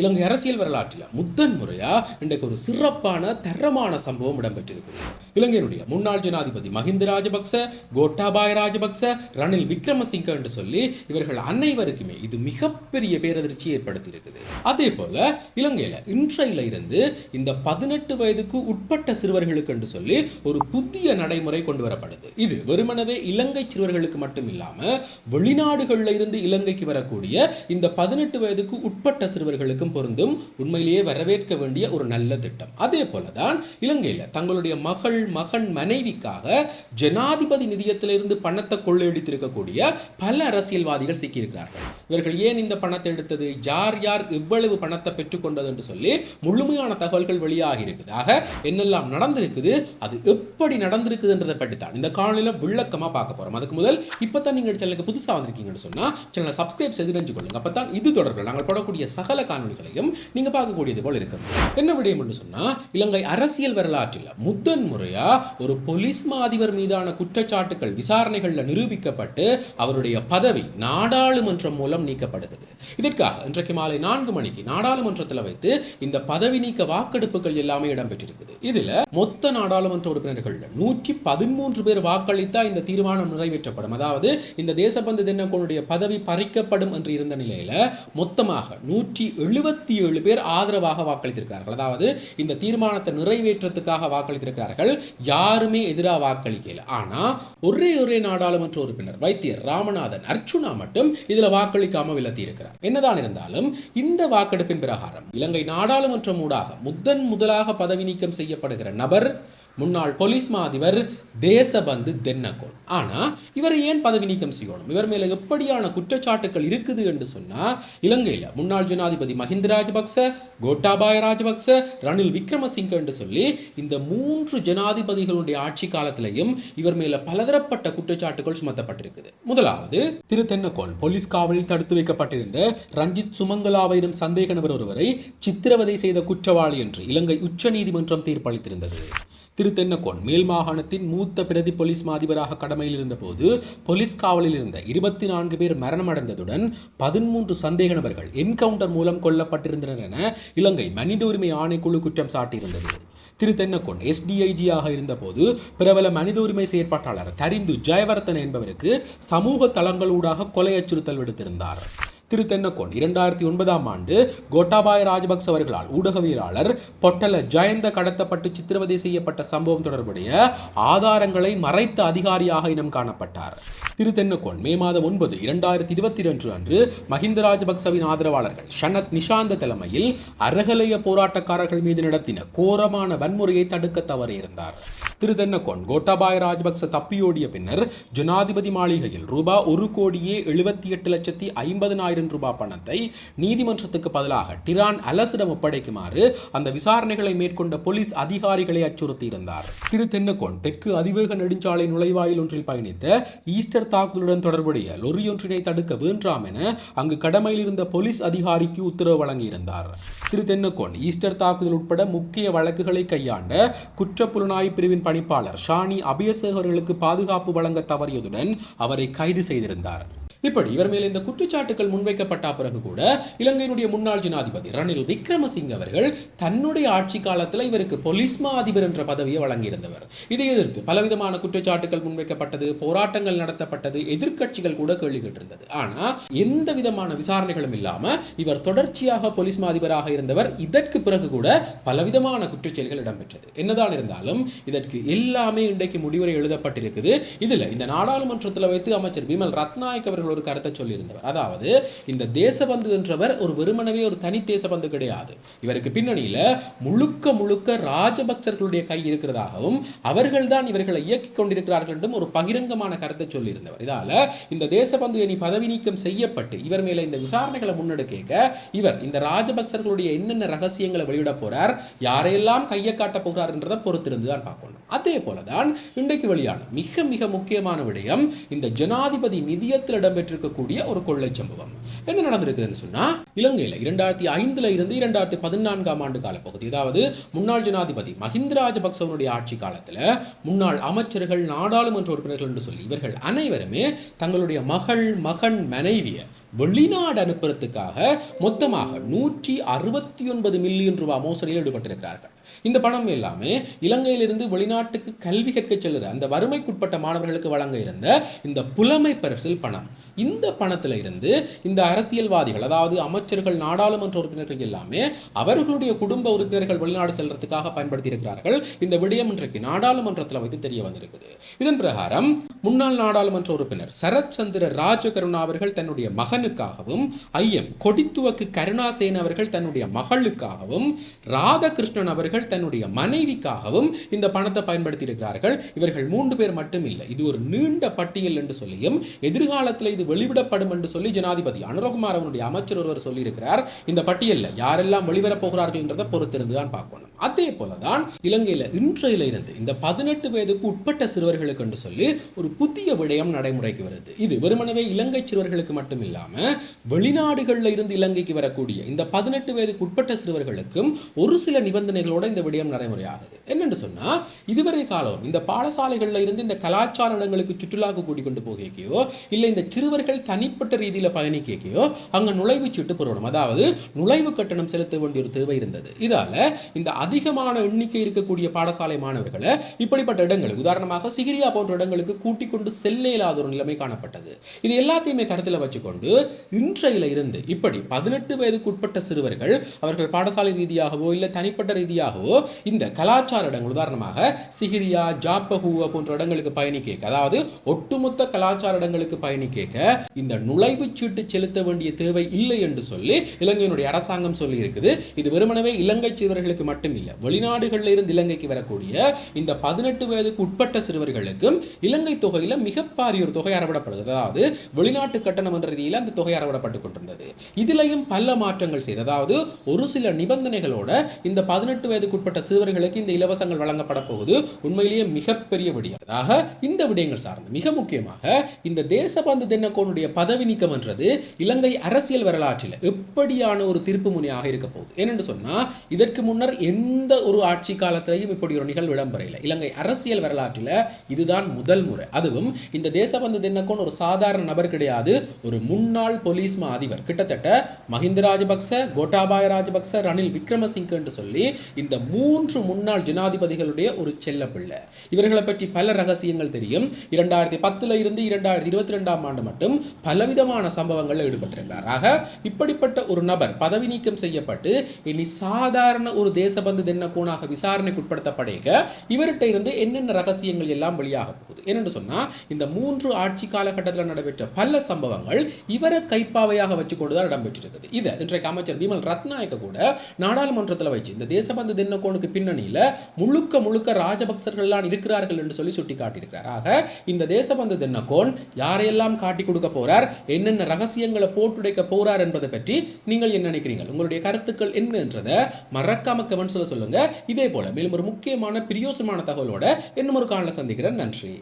இலங்கை அரசியல் வரலாற்றில் முதன் முறையா இன்றைக்கு ஒரு சிறப்பான தரமான சம்பவம் இடம்பெற்றிருக்கிறது. இலங்கையினுடைய முன்னாள் ஜனாதிபதி மஹிந்த ராஜபக்ச கோட்டாபாய ராஜபக்ச ரணில் விக்ரமசிங்க என்று சொல்லி இவர்கள் அனைவருக்குமே இது மிகப்பெரிய பேரதிர்ச்சி ஏற்படுத்தியிருக்குது. அதே போல இலங்கையில இன்றையில இருந்து இந்த பதினெட்டு வயதுக்கு உட்பட்ட சிறுவர்களுக்கு என்று சொல்லி ஒரு புதிய நடைமுறை கொண்டு வரப்படுது. இது வெறுமனவே இலங்கை சிறுவர்களுக்கு மட்டும் இல்லாம வெளிநாடுகளில் இருந்து இலங்கைக்கு வரக்கூடிய இந்த பதினெட்டு வயதுக்கு உட்பட்ட சிறுவர்களுக்கு அனைவருக்கும் பொருந்தும் உண்மையிலேயே வரவேற்க வேண்டிய ஒரு நல்ல திட்டம். அதே போலதான் இலங்கையில் தங்களுடைய மகள் மகன் மனைவிக்காக ஜனாதிபதி நிதியத்திலிருந்து பணத்தை கொள்ளையடித்திருக்கக்கூடிய பல அரசியல்வாதிகள் சிக்கியிருக்கிறார்கள். இவர்கள் ஏன் இந்த பணத்தை எடுத்தது? யார் யார் இவ்வளவு பணத்தை பெற்றுக்கொண்டது என்று சொல்லி முழுமையான தகவல்கள் வெளியாகி இருக்குதாக என்னெல்லாம் நடந்திருக்குது அது எப்படி நடந்திருக்குதுன்றதை பற்றி தான் இந்த காணொலியில் விளக்கமாக பார்க்க போகிறோம் அதுக்கு முதல் இப்பதான் நீங்கள் சேனலுக்கு புதுசாக வந்திருக்கீங்கன்னு சொன்னால் சேனலை சப்ஸ்கிரைப் செய்து தெரிஞ்சு கொள்ளுங்க அப்போ தான் இது தொடர்பில் நாங்கள் போடக்கூடிய சகல காணொலி தகவல்களையும் நீங்கள் பார்க்கக்கூடியது போல் இருக்கிறது என்ன விடயம் என்று சொன்னா இலங்கை அரசியல் வரலாற்றில் முதன் முறையாக ஒரு போலீஸ் மாதிபர் மீதான குற்றச்சாட்டுகள் விசாரணைகளில் நிரூபிக்கப்பட்டு அவருடைய பதவி நாடாளுமன்றம் மூலம் நீக்கப்படுகிறது. இதற்காக இன்றைக்கு மாலை நான்கு மணிக்கு நாடாளுமன்றத்தில் வைத்து இந்த பதவி நீக்க வாக்கெடுப்புகள் எல்லாமே இடம்பெற்றிருக்குது. இதில் மொத்த நாடாளுமன்ற உறுப்பினர்கள் நூற்றி பதிமூன்று பேர் வாக்களித்தால் இந்த தீர்மானம் நிறைவேற்றப்படும். அதாவது இந்த தேசபந்து தினக்கோனுடைய பதவி பறிக்கப்படும் என்று இருந்த நிலையில் மொத்தமாக நூற்றி எழுபது எழுபத்தி ஏழு பேர் ஆதரவாக வாக்களித்திருக்கிறார்கள். அதாவது இந்த தீர்மானத்தை நிறைவேற்றத்துக்காக வாக்களித்திருக்கிறார்கள். யாருமே எதிராக வாக்களிக்கல. ஆனா ஒரே ஒரே நாடாளுமன்ற உறுப்பினர் வைத்தியர் ராமநாதன் அர்ச்சுனா மட்டும் இதுல வாக்களிக்காம விலத்தி இருக்கிறார் என்னதான் இருந்தாலும் இந்த வாக்கெடுப்பின் பிரகாரம் இலங்கை நாடாளுமன்றம் ஊடாக முதன் முதலாக பதவி நீக்கம் செய்யப்படுகிற நபர் முன்னாள் போலீஸ் மா அதிபர் தேசபந்து தென்னகோன். ஆனா இவரை ஏன் பதவி நீக்கம் செய்யணும்? இவர் மேல எப்படியான குற்றச்சாட்டுகள் இருக்குது என்று சொன்னா இலங்கையில முன்னாள் ஜனாதிபதி மஹிந்த ராஜபக்ச கோட்டாபாய ராஜபக்ச ரணில் விக்ரமசிங்க என்று சொல்லி இந்த மூன்று ஜனாதிபதிகளுடைய ஆட்சி காலத்திலையும் இவர் மேல பலதரப்பட்ட குற்றச்சாட்டுகள் சுமத்தப்பட்டிருக்குது. முதலாவது திரு தென்னகோன் போலீஸ் காவலில் தடுத்து வைக்கப்பட்டிருந்த ரஞ்சித் சுமங்கலாவையிடம் சந்தேக நபர் ஒருவரை சித்திரவதை செய்த குற்றவாளி என்று இலங்கை உச்சநீதிமன்றம் தீர்ப்பளித்திருந்தது. திரு தென்னகோன் மேல் மாகாணத்தின் மூத்த பிரதி போலீஸ் மாதிபராக கடமையில் இருந்தபோது போலீஸ் காவலில் இருந்த இருபத்தி நான்கு பேர் மரணமடைந்ததுடன் பதிமூன்று சந்தேக நபர்கள் என்கவுண்டர் மூலம் கொல்லப்பட்டிருந்தனர் என இலங்கை மனித உரிமை ஆணைக்குழு குற்றம் சாட்டியிருந்தது. திரு தென்னக்கோன் எஸ்டிஐஜியாக இருந்தபோது பிரபல மனித உரிமை செயற்பாட்டாளர் தரிந்து ஜெயவர்த்தன் என்பவருக்கு சமூக தளங்களூடாக கொலை அச்சுறுத்தல் விடுத்திருந்தார். திரு தென்னக்கோன் இரண்டாயிரத்தி ஒன்பதாம் ஆண்டு கோட்டாபாய ராஜபக்ச அவர்களால் ஊடகவியலாளர் பொட்டல ஜெயந்த கடத்தப்பட்டு சித்திரவதை செய்யப்பட்ட சம்பவம் தொடர்புடைய ஆதாரங்களை மறைத்த அதிகாரியாக இனம் காணப்பட்டார். திரு தென்னக்கோன் மே மாதம் ஒன்பது இரண்டாயிரத்தி இருபத்தி ரெண்டு அன்று மஹிந்த ராஜபக்சவின் ஆதரவாளர்கள் ஷனத் நிஷாந்த தலைமையில் அறகலைய போராட்டக்காரர்கள் மீது நடத்தின கோரமான வன்முறையை தடுக்க தவறியிருந்தார் திரு தென்னக்கோன் கோட்டாபாய ராஜபக்ச தப்பியோடிய பின்னர் ஜனாதிபதி மாளிகையில் ரூபா ஒரு கோடியே எழுபத்தி எட்டு லட்சத்தி ஐம்பதனாயிரம் ரூபாய் பணத்தை நீதிமன்றத்துக்கு பதிலாக டிரான் அலசிடம் ஒப்படைக்குமாறு அந்த விசாரணைகளை மேற்கொண்ட போலீஸ் அதிகாரிகளை அச்சுறுத்தியிருந்தார். திரு தென்னக்கோன் தெற்கு அதிவேக நெடுஞ்சாலை நுழைவாயில் ஒன்றில் பயணித்த ஈஸ்டர் தாக்குதலுடன் தொடர்புடைய லொரியொன்றினை தடுக்க வேண்டாம் என அங்கு கடமையில் இருந்த போலீஸ் அதிகாரிக்கு உத்தரவு வழங்கியிருந்தார். திரு தென்னக்கோன் ஈஸ்டர் தாக்குதல் உட்பட முக்கிய வழக்குகளை கையாண்ட குற்றப்புலனாய்வு பிரிவின் பணிப்பாளர் ஷானி அபயசேகர்களுக்கு பாதுகாப்பு வழங்க தவறியதுடன் அவரை கைது செய்திருந்தார். இப்படி இவர் மேல் இந்த குற்றச்சாட்டுகள் முன்வைக்கப்பட்ட பிறகு கூட இலங்கையினுடைய முன்னாள் ஜனாதிபதி ரணில் விக்ரமசிங்க அவர்கள் தன்னுடைய ஆட்சி காலத்தில் இவருக்கு பொலிஸ்மா அதிபர் என்ற பதவியை வழங்கியிருந்தவர். இதை எதிர்த்து பலவிதமான குற்றச்சாட்டுகள் முன்வைக்கப்பட்டது போராட்டங்கள் நடத்தப்பட்டது எதிர்க்கட்சிகள் கூட கேள்வி கேட்டிருந்தது. ஆனா எந்த விதமான விசாரணைகளும் இல்லாம இவர் தொடர்ச்சியாக பொலிஸ்மா அதிபராக இருந்தவர் இதற்கு பிறகு கூட பலவிதமான குற்றச்செயல்கள் இடம்பெற்றது. என்னதான் இருந்தாலும் இதற்கு எல்லாமே இன்றைக்கு முடிவுரை எழுதப்பட்டிருக்குது. இதுல இந்த நாடாளுமன்றத்தில் வைத்து அமைச்சர் விமல் ரத்நாயக் அவர்கள் ஒரு கருத்தை சொல்லியிருந்தவர். அதாவது இந்த தேசபந்து என்றவர் ஒரு வெறுமனவே ஒரு தனி தேசபந்து கிடையாது. இவருக்கு பின்னணியில் முழுக்க முழுக்க ராஜபக்சர்களுடைய கை இருக்கிறதாகவும் அவர்கள் தான் இவர்களை இயக்கிக் கொண்டிருக்கிறார்கள் என்றும் ஒரு பகிரங்கமான கருத்தை சொல்லியிருந்தவர். இதால் இந்த தேசபந்து இனி பதவி நீக்கம் செய்யப்பட்டு இவர் மேலே இந்த விசாரணைகளை முன்னெடுக்க இவர் இந்த ராஜபக்சர்களுடைய என்னென்ன ரகசியங்களை வெளியிட போறார் யாரையெல்லாம் கையை காட்ட போகிறார் என்றதை பொறுத்திருந்து தான் பார்க்கணும். அதே போலதான் இன்றைக்கு வெளியான மிக மிக முக்கியமான விடயம் இந்த ஜனாதிபதி நிதியத்தில் இடம்பெற்ற நடைபெற்றிருக்கக்கூடிய ஒரு கொள்ளை சம்பவம். என்ன நடந்திருக்குதுன்னு சொன்னா இலங்கையில் இரண்டாயிரத்தி ஐந்துல இருந்து இரண்டாயிரத்தி பதினான்காம் ஆண்டு காலப்பகுதி அதாவது முன்னாள் ஜனாதிபதி மஹிந்த ராஜபக்சவனுடைய ஆட்சி காலத்தில் முன்னாள் அமைச்சர்கள் நாடாளுமன்ற உறுப்பினர்கள் என்று சொல்லி இவர்கள் அனைவருமே தங்களுடைய மகள் மகன் மனைவியை வெளிநாடு அனுப்புறதுக்காக மொத்தமாக நூற்றி அறுபத்தி ஒன்பது மில்லியன் ரூபாய் மோசடியில் ஈடுபட்டிருக்கிறார்கள். இந்த பணம் எல்லாமே இலங்கையிலிருந்து வெளிநாட்டுக்கு கல்வி கற்க செல்லுற அந்த வறுமைக்குட்பட்ட மாணவர்களுக்கு வழங்க இருந்த இந்த புலமை பரிசில் பணம். இந்த பணத்தில் இருந்து இந்த அரசியல்வாதிகள் அதாவது அமைச்சர்கள் நாடாளுமன்ற உறுப்பினர்கள் எல்லாமே அவர்களுடைய குடும்ப உறுப்பினர்கள் வெளிநாடு செல்றதுக்காக பயன்படுத்தி இருக்கிறார்கள் இந்த விடயம் இன்றைக்கு நாடாளுமன்றத்தில் வைத்து தெரிய வந்திருக்குது. இதன் பிரகாரம் முன்னாள் நாடாளுமன்ற உறுப்பினர் சரத் சந்திர ராஜகருணா அவர்கள் தன்னுடைய மகனுக்காகவும் ஐயம் கொடித்துவக்கு கருணாசேன் அவர்கள் தன்னுடைய மகளுக்காகவும் ராதாகிருஷ்ணன் அவர்கள் தன்னுடைய மனைவிக்காகவும் இந்த பணத்தை பயன்படுத்தி இருக்கிறார்கள் இவர்கள் மூன்று பேர் மட்டும் இல்லை இது ஒரு நீண்ட பட்டியல் என்று சொல்லியும் எதிர்காலத்தில் இது வெளிவிடப்படும் என்று சொல்லி ஜனாதிபதி அனுரகுமார் அவனுடைய அமைச்சர் ஒருவர் சொல்லியிருக்கிறார். இந்த பட்டியலில் யாரெல்லாம் வெளிவரப் போகிறார்கள் என்றதை பொறுத்திருந்து தான் பார்க்கணும். அதே போலதான் இலங்கையில் இன்றையில இருந்து இந்த பதினெட்டு வயதுக்கு உட்பட்ட சிறுவர்களுக்கு என்று சொல்லி ஒரு புதிய விடயம் நடைமுறைக்கு வருது. இது வெறுமனவே இலங்கை சிறுவர்களுக்கு மட்டும் இல்லாம வெளிநாடுகளில் இருந்து இலங்கைக்கு வரக்கூடிய இந்த பதினெட்டு வயதுக்கு உட்பட்ட சிறுவர்களுக்கும் ஒரு சில நிபந்தனைகளோட இந்த விடயம் நடைமுறையாகுது. என்னென்று சொன்னா இதுவரை காலம் இந்த பாடசாலைகளில் இருந்து இந்த கலாச்சார இடங்களுக்கு சுற்றுலாக்கு கூட்டிக் கொண்டு போகிறக்கையோ இல்லை இந்த சிறுவர்கள் தனிப்பட்ட ரீதியில் பயணிக்கையோ அங்க நுழைவு சீட்டு பெறணும். அதாவது நுழைவு கட்டணம் செலுத்த வேண்டிய ஒரு தேவை இருந்தது. இதால இந்த அதிகமான எண்ணிக்கை இருக்கக்கூடிய பாடசாலை மாணவர்களை இப்படிப்பட்ட இடங்களுக்கு உதாரணமாக சிகிரியா போன்ற இடங்களுக்கு கூட்டிக் கொண்டு செல்ல இல்லாத ஒரு நிலைமை காணப்பட்டது. இது எல்லாத்தையுமே கருத்தில் வச்சுக்கொண்டு இன்றையில இருந்து இப்படி பதினெட்டு வயதுக்கு உட்பட்ட சிறுவர்கள் அவர்கள் பாடசாலை ரீதியாகவோ இல்லை தனிப்பட்ட ரீதியாகவோ இந்த கலாச்சார இடங்கள் உதாரணமாக சிகிரியா ஜாப்பகுவா போன்ற இடங்களுக்கு பயணிக்க அதாவது ஒட்டுமொத்த கலாச்சார இடங்களுக்கு பயணிக்க இந்த நுழைவுச் சீட்டு செலுத்த வேண்டிய தேவை இல்லை என்று சொல்லி இலங்கையினுடைய அரசாங்கம் சொல்லி இருக்குது இது வெறுமனவே இலங்கை சிறுவர்களுக்கு மட்டும் இல்லை. வெளிநாடுகளில் இருந்து இலங்கைக்கு வரக்கூடிய இந்த பதினெட்டு வயதுக்கு உட்பட்ட சிறுவர்களுக்கும் இலங்கை தொகையில் மிக பாரிய ஒரு தொகை அறவிடப்படுது. அதாவது வெளிநாட்டு கட்டணம் என்ற ரீதியில் அந்த தொகை அறவிடப்பட்டு கொண்டிருந்தது. இதிலையும் பல மாற்றங்கள் செய்து அதாவது ஒரு சில நிபந்தனைகளோட இந்த பதினெட்டு வயதுக்கு உட்பட்ட சிறுவர்களுக்கு இந்த இலவசங்கள் வழங்கப்பட போகுது. உண்மையிலேயே மிகப்பெரிய விடயம். இந்த விடயங்கள் சார்ந்து மிக முக்கியமாக இந்த தேசபந்து தென்னக்கோனுடைய பதவி நீக்கம் என்றது இலங்கை அரசியல் வரலாற்றில் எப்படியான ஒரு திருப்பு முனையாக இருக்க போகுது. ஏனென்று சொன்னால் இதற்கு முன்னர் எந்த எந்த ஒரு ஆட்சி காலத்திலையும் இப்படி ஒரு நிகழ்வு இடம்பெற இல்லை இலங்கை அரசியல் வரலாற்றில் இதுதான் முதல் முறை. அதுவும் இந்த தேசபந்து தினக்கோன் ஒரு சாதாரண நபர் கிடையாது. ஒரு முன்னாள் போலீஸ் மா அதிபர். கிட்டத்தட்ட மஹிந்த ராஜபக்ச கோட்டாபாய ராஜபக்ச ரணில் விக்ரமசிங்க என்று சொல்லி இந்த மூன்று முன்னாள் ஜனாதிபதிகளுடைய ஒரு செல்ல பிள்ளை. இவர்களை பற்றி பல ரகசியங்கள் தெரியும். இரண்டாயிரத்தி பத்துல இருந்து இரண்டாயிரத்தி இருபத்தி ரெண்டாம் ஆண்டு மட்டும் பலவிதமான சம்பவங்களில் ஈடுபட்டிருந்தார். ஆக இப்படிப்பட்ட ஒரு நபர் பதவி நீக்கம் செய்யப்பட்டு இனி சாதாரண ஒரு தேசபந்து வந்து தென்னக்கோனாக விசாரணைக்கு உட்படுத்தப்படுக இவர்கிட்ட இருந்து என்னென்ன ரகசியங்கள் எல்லாம் வெளியாக போகுது? என்னென்னு சொன்னால் இந்த மூன்று ஆட்சி காலகட்டத்தில் நடைபெற்ற பல சம்பவங்கள் இவரை கைப்பாவையாக வச்சு கொண்டு தான் இடம்பெற்றிருக்குது. இதை இன்றைக்கு அமைச்சர் பிமல் ரத்நாயக்க கூட நாடாளுமன்றத்தில் வச்சு இந்த தேசபந்து தென்னக்கோனுக்கு பின்னணியில் முழுக்க முழுக்க ராஜபக்சர்கள்லாம் இருக்கிறார்கள் என்று சொல்லி சுட்டி காட்டியிருக்கிறார் ஆக இந்த தேசபந்து தென்னக்கோன் யாரையெல்லாம் காட்டி கொடுக்க போறார்? என்னென்ன ரகசியங்களை போட்டுடைக்க போறார் என்பதை பற்றி நீங்கள் என்ன நினைக்கிறீங்க உங்களுடைய கருத்துக்கள் என்னன்றதை மறக்காம கமெண்ட்ஸ் சொல்லுங்க. இதே போல மேலும் ஒரு முக்கியமான பிரியோசனமான தகவலோட இன்னும் ஒரு காலில் சந்திக்கிறேன். நன்றி.